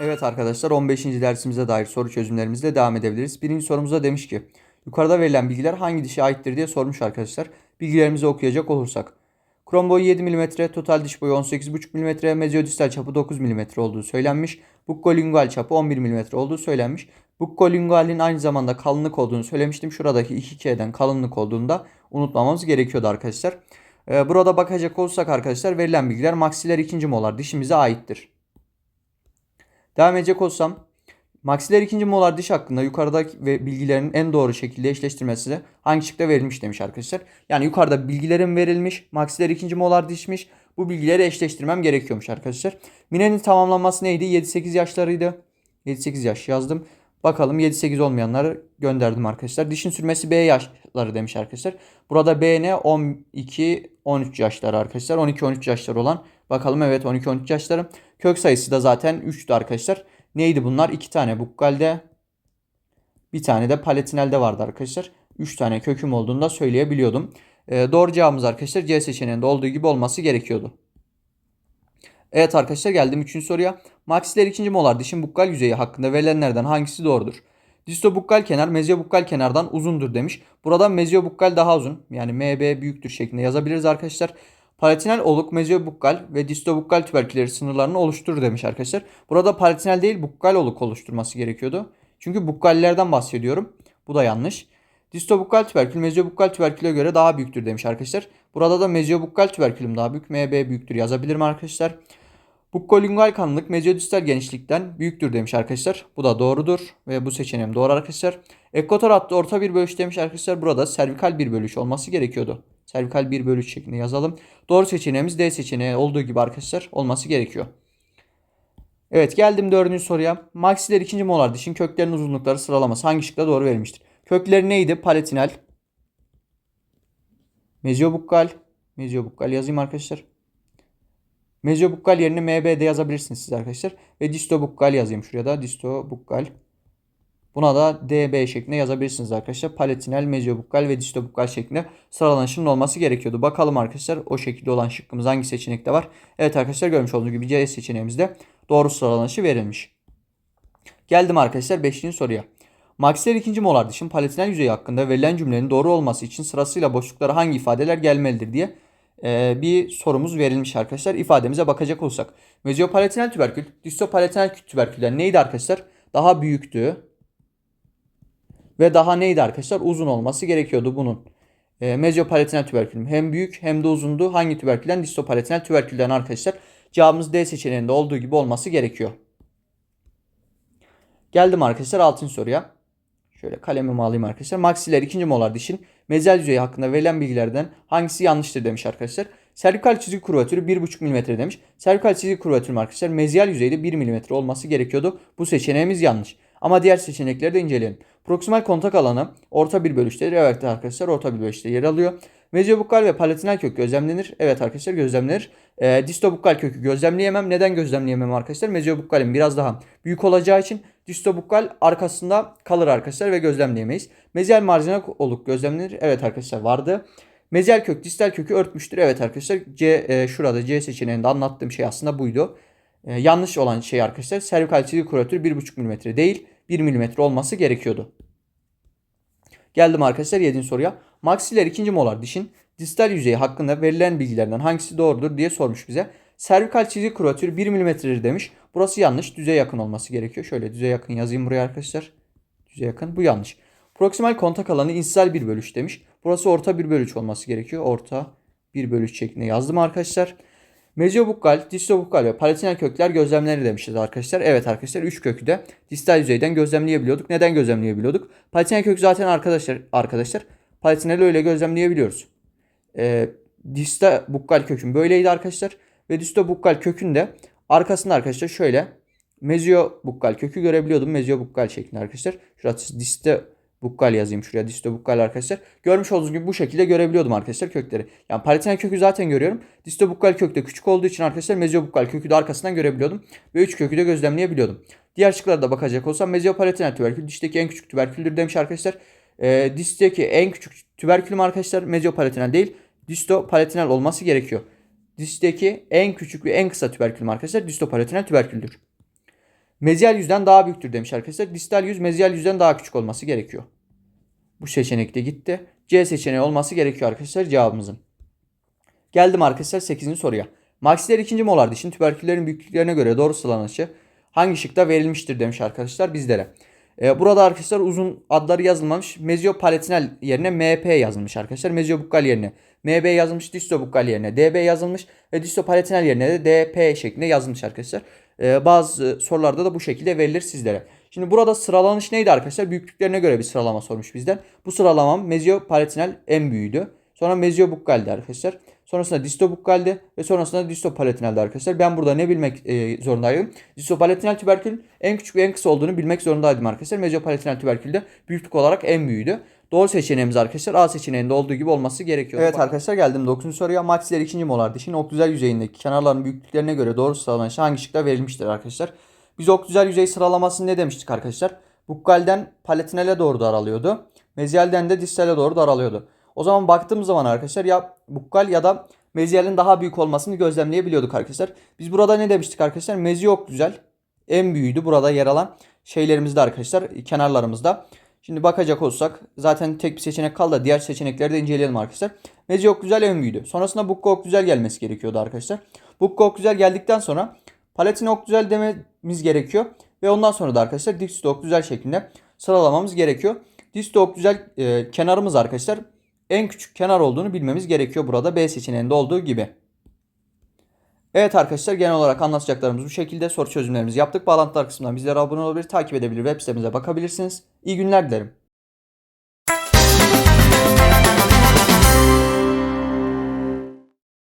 Evet arkadaşlar 15. dersimize dair soru çözümlerimizle devam edebiliriz. Birinci sorumuzda demiş ki yukarıda verilen bilgiler hangi dişe aittir diye sormuş arkadaşlar. Bilgilerimizi okuyacak olursak. Krom boyu 7 mm, total diş boyu 18,5 mm, mezyodistal çapı 9 mm olduğu söylenmiş. Bukkolingual çapı 11 mm olduğu söylenmiş. Bukkolingualin aynı zamanda kalınlık olduğunu söylemiştim. Şuradaki 2K'den kalınlık olduğunda unutmamamız gerekiyordu arkadaşlar. Ee, burada bakacak olursak arkadaşlar verilen bilgiler maksiler ikinci molar dişimize aittir. Devam edecek olsam maksiler ikinci molar diş hakkında yukarıdaki ve bilgilerin en doğru şekilde eşleştirmesi hangi şıkta verilmiş demiş arkadaşlar. Yani yukarıda bilgilerim verilmiş. Maksiler ikinci molar dişmiş. Bu bilgileri eşleştirmem gerekiyormuş arkadaşlar. Mine'nin tamamlanması neydi? 7-8 yaşlarıydı. 7-8 yaş yazdım. Bakalım 7-8 olmayanları gönderdim arkadaşlar. Dişin sürmesi B yaşları demiş arkadaşlar. Burada B ne? 12-13 yaşları arkadaşlar. 12-13 yaşları olan. Bakalım evet 12-13 yaşları. Kök sayısı da zaten 3'tü arkadaşlar. Neydi bunlar? 2 tane bukkalde. Bir tane de palatinelde vardı arkadaşlar. 3 tane köküm olduğunu da söyleyebiliyordum. Ee, doğru cevabımız arkadaşlar C seçeneğinde olduğu gibi olması gerekiyordu. Evet arkadaşlar geldim 3. soruya. Maksiler ikinci molar dişin bukkal yüzeyi hakkında verilenlerden hangisi doğrudur? Distobukkal kenar mezyobukkal kenardan uzundur demiş. Burada mezyobukkal daha uzun. Yani MB büyüktür şeklinde yazabiliriz arkadaşlar. Palatinal oluk, mezyobukkal ve distobukkal tüberkülleri sınırlarını oluşturur demiş arkadaşlar. Burada palatinal değil bukkal oluk oluşturması gerekiyordu. Çünkü bukkallerden bahsediyorum. Bu da yanlış. Distobukkal tüberkül mezyobukkal tüberküle göre daha büyüktür demiş arkadaşlar. Burada da mezyobukkal tüberkülüm daha büyük. MB büyüktür yazabilirim arkadaşlar. Bukkolingual kalınlık mezyodistal genişlikten büyüktür demiş arkadaşlar. Bu da doğrudur ve bu seçeneğim doğru arkadaşlar. Ekvator hattı orta bir bölüş demiş arkadaşlar. Burada servikal bir bölüş olması gerekiyordu. Servikal bir bölüş şeklinde yazalım. Doğru seçeneğimiz D seçeneği olduğu gibi arkadaşlar olması gerekiyor. Evet geldim dördüncü soruya. Maksiler ikinci molar dişin köklerin uzunlukları sıralaması hangi şıkla doğru verilmiştir? Kökleri neydi? Palatinal, mezyobukkal, mezyobukkal yazayım arkadaşlar. Mezyobukkal yerine MB'de yazabilirsiniz siz arkadaşlar. Ve distobukkal yazayım şuraya da. Distobukkal. Buna da DB şeklinde yazabilirsiniz arkadaşlar. Palatinal, mezyobukkal ve distobukkal şeklinde sıralanışının olması gerekiyordu. Bakalım arkadaşlar o şekilde olan şıkkımız hangi seçenekte var? Evet arkadaşlar görmüş olduğunuz gibi C seçeneğimizde doğru sıralanışı verilmiş. Geldim arkadaşlar 5. soruya. Maksiler ikinci molar dışın palatinal yüzeyi hakkında verilen cümlenin doğru olması için sırasıyla boşluklara hangi ifadeler gelmelidir diye e, bir sorumuz verilmiş arkadaşlar. İfademize bakacak olsak. Mezyopalatinal tüberkül, distopalatinal tüberküller neydi arkadaşlar? Daha büyüktü. Ve daha neydi arkadaşlar? Uzun olması gerekiyordu bunun. E, mezyopalatinal tüberkülüm hem büyük hem de uzundu. Hangi tüberkülden? Distopalatinal tüberkülden arkadaşlar. Cevabımız D seçeneğinde olduğu gibi olması gerekiyor. Geldim arkadaşlar 6. soruya. Şöyle kalemimi alayım arkadaşlar. Maksiler ikinci molar dişin mezyal yüzeyi hakkında verilen bilgilerden hangisi yanlıştır demiş arkadaşlar. Servikal çizgi kurvatürü 1,5 mm demiş. Servikal çizgi kurvatürüm arkadaşlar mezyal yüzeyde 1 mm olması gerekiyordu. Bu seçeneğimiz yanlış. Ama diğer seçenekleri de inceleyelim. Proksimal kontak alanı orta bir bölüştedir. Evet arkadaşlar orta bir bölüşte yer alıyor. Mezyobukkal ve palatinal kök gözlemlenir. Evet arkadaşlar gözlemlenir. E, distobukkal kökü gözlemleyemem. Neden gözlemleyemem arkadaşlar? Mezyobukkalin biraz daha büyük olacağı için distobukkal arkasında kalır arkadaşlar ve gözlemleyemeyiz. Mezyal marjinal oluk gözlemlenir. Evet arkadaşlar vardı. Mezyal kök distal kökü örtmüştür. Evet arkadaşlar C e, şurada C seçeneğinde anlattığım şey aslında buydu. E, yanlış olan şey arkadaşlar servikal çizgi kuratür 1,5 mm değil 1 mm olması gerekiyordu. Geldim arkadaşlar 7. soruya. Maksiler ikinci molar dişin distal yüzeyi hakkında verilen bilgilerden hangisi doğrudur diye sormuş bize. Servikal çizgi kuratür 1 mm'dir demiş. Burası yanlış. Düze yakın olması gerekiyor. Şöyle düze yakın yazayım buraya arkadaşlar. Düze yakın. Bu yanlış. Proksimal kontak alanı insel bir bölüş demiş. Burası orta bir bölüç olması gerekiyor. Orta bir bölüç şeklinde yazdım arkadaşlar. Mezyobukkal, distobukkal ve palatinal kökler gözlemleri demişiz arkadaşlar. Evet arkadaşlar 3 kökü de distal yüzeyden gözlemleyebiliyorduk. Neden gözlemleyebiliyorduk? Palatinal kök zaten arkadaşlar arkadaşlar palatinali öyle gözlemleyebiliyoruz. Ee, distobukkal kökün böyleydi arkadaşlar. Ve distobukkal kökün de arkasında arkadaşlar şöyle mezyobukkal kökü görebiliyordum. Mezyobukkal şeklinde arkadaşlar. Şurası distobukkal yazayım şuraya distobukkal arkadaşlar. Görmüş olduğunuz gibi bu şekilde görebiliyordum arkadaşlar kökleri. Yani palatinal kökü zaten görüyorum. Distobukkal kök de küçük olduğu için arkadaşlar mezyobukkal kökü de arkasından görebiliyordum. Ve 3 kökü de gözlemleyebiliyordum. Diğer şıklara da bakacak olsam mezyopalatinal tüberkül dişteki en küçük tüberküldür demiş arkadaşlar. E, dişteki en küçük tüberkülüm arkadaşlar mezyopalatinal değil distopalatinal olması gerekiyor. Dişteki en küçük ve en kısa tüberkülüm arkadaşlar distopalatinal tüberküldür. Mezyal yüzden daha büyüktür demiş arkadaşlar. Distal yüz mezyal yüzden daha küçük olması gerekiyor. Bu seçenek de gitti. C seçeneği olması gerekiyor arkadaşlar cevabımızın. Geldim arkadaşlar 8. soruya. Maksiler ikinci molar dişin tüberküllerin büyüklüklerine göre doğru sıralanışı hangi şıkta verilmiştir demiş arkadaşlar bizlere. E, burada arkadaşlar uzun adları yazılmamış. Meziopalatinal yerine MP yazılmış arkadaşlar. Meziobukkal yerine MB yazılmış. disto Distobukkal yerine DB yazılmış. Ve distopalatinal yerine de DP şeklinde yazılmış arkadaşlar. E, bazı sorularda da bu şekilde verilir sizlere. Şimdi burada sıralanış neydi arkadaşlar? Büyüklüklerine göre bir sıralama sormuş bizden. Bu sıralamam meziopalatinal en büyüğüydü. Sonra meziobukkaldi arkadaşlar. Sonrasında distobukkaldi ve sonrasında distopalatinaldi arkadaşlar. Ben burada ne bilmek e, zorundaydım? Distopalatinal tüberkülün en küçük ve en kısa olduğunu bilmek zorundaydım arkadaşlar. Meziopalatinal tüberkül de büyüklük olarak en büyüğüydü. Doğru seçeneğimiz arkadaşlar A seçeneğinde olduğu gibi olması gerekiyor. Evet arkadaşlar geldim 9. soruya. Maksiler 2. molar dişin oklüzel yüzeyindeki kenarların büyüklüklerine göre doğru sıralanışı hangi şıkta verilmiştir arkadaşlar? Biz oklüzel yüzey sıralamasını ne demiştik arkadaşlar? Bukkalden palatinale doğru daralıyordu. Mezyalden de distale doğru daralıyordu. O zaman baktığımız zaman arkadaşlar ya bukkal ya da mezyalin daha büyük olmasını gözlemleyebiliyorduk arkadaşlar. Biz burada ne demiştik arkadaşlar? Mezi oklüzel en büyüğüydü burada yer alan şeylerimizde arkadaşlar kenarlarımızda. Şimdi bakacak olsak zaten tek bir seçenek kaldı diğer seçenekleri de inceleyelim arkadaşlar. Mezi oklüzel en büyüğüydü. Sonrasında bukka oklüzel gelmesi gerekiyordu arkadaşlar. Bukka oklüzel geldikten sonra palatin oklüzel dememiz gerekiyor. Ve ondan sonra da arkadaşlar disto oklüzel şeklinde sıralamamız gerekiyor. Disto oklüzel e, kenarımız arkadaşlar en küçük kenar olduğunu bilmemiz gerekiyor burada B seçeneğinde olduğu gibi. Evet arkadaşlar genel olarak anlatacaklarımız bu şekilde soru çözümlerimizi yaptık. Bağlantılar kısmından bizlere abone olabilir, takip edebilir, web sitemize bakabilirsiniz. İyi günler dilerim.